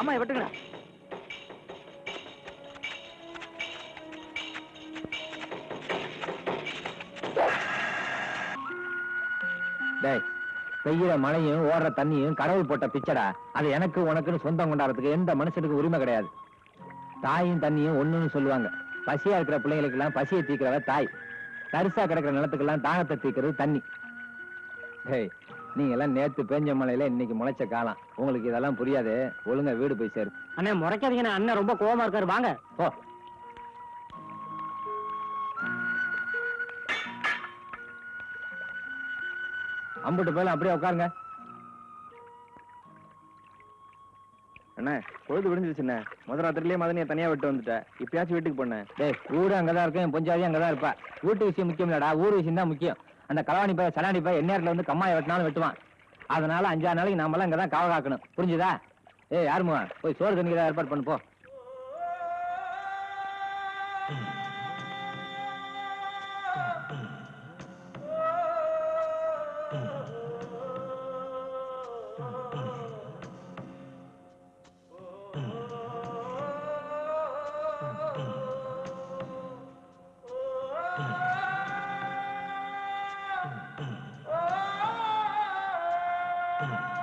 அம்மா வெட்டுங்கடா டேய் பெய்யுற மழையும் ஓடுற தண்ணியும் கடவுள் போட்ட பிச்சடா. அது எனக்கு உனக்குன்னு சொந்தம் கொண்டாடுறதுக்கு எந்த மனுஷனுக்கு உரிமை கிடையாது. தாயும் தண்ணியும் ஒண்ணுன்னு சொல்லுவாங்க. பசியா இருக்கிற பிள்ளைங்களுக்கு எல்லாம் பசியை தீக்கிறவ தாய். தரிசா கிடக்கிற நிலத்துக்கெல்லாம் தாகத்தை தீக்கிறது தண்ணி. டேய் நீங்க எல்லாம் நேத்து பேஞ்ச மழையில இன்னைக்கு முளைச்ச காலம். உங்களுக்கு இதெல்லாம் புரியாது. ஒழுங்கா வீடு போய் சேரு. அண்ணே முறைக்காதீங்கண்ணே. அண்ணன் ரொம்ப கோவமா இருக்காரு. வாங்க. போ. அம்புட்டு போயில அப்படியே உட்காருங்க. அண்ணா பொழுது விடிஞ்சிருச்சுண்ணே முத ராத்திரிலேயே மதனியை தனியா விட்டு வந்துட்டேன் இப்பயாச்சும் வீட்டுக்கு போனேன் டேய் ஊரு அங்கதான் இருக்கும். என் பொஞ்சாதி அங்கதான் இருப்பா. வீட்டு விஷயம் முக்கியம் இல்லடா ஊர் விஷயம் தான் முக்கியம். அந்த களவாணி பைய சலாணி பைய எந்நேரத்துல வந்து கம்மாயை வெட்டினாலும் வெட்டுவான். அதனால அஞ்சாறு நாளைக்கு நாமெல்லாம் இங்கதான் காவ காக்கணும். புரிஞ்சுதா? ஏய் யாருமா போய் சோறு தண்ணி ஏதாவது ஏற்பாடு பண்ணு போ. Mm-hmm.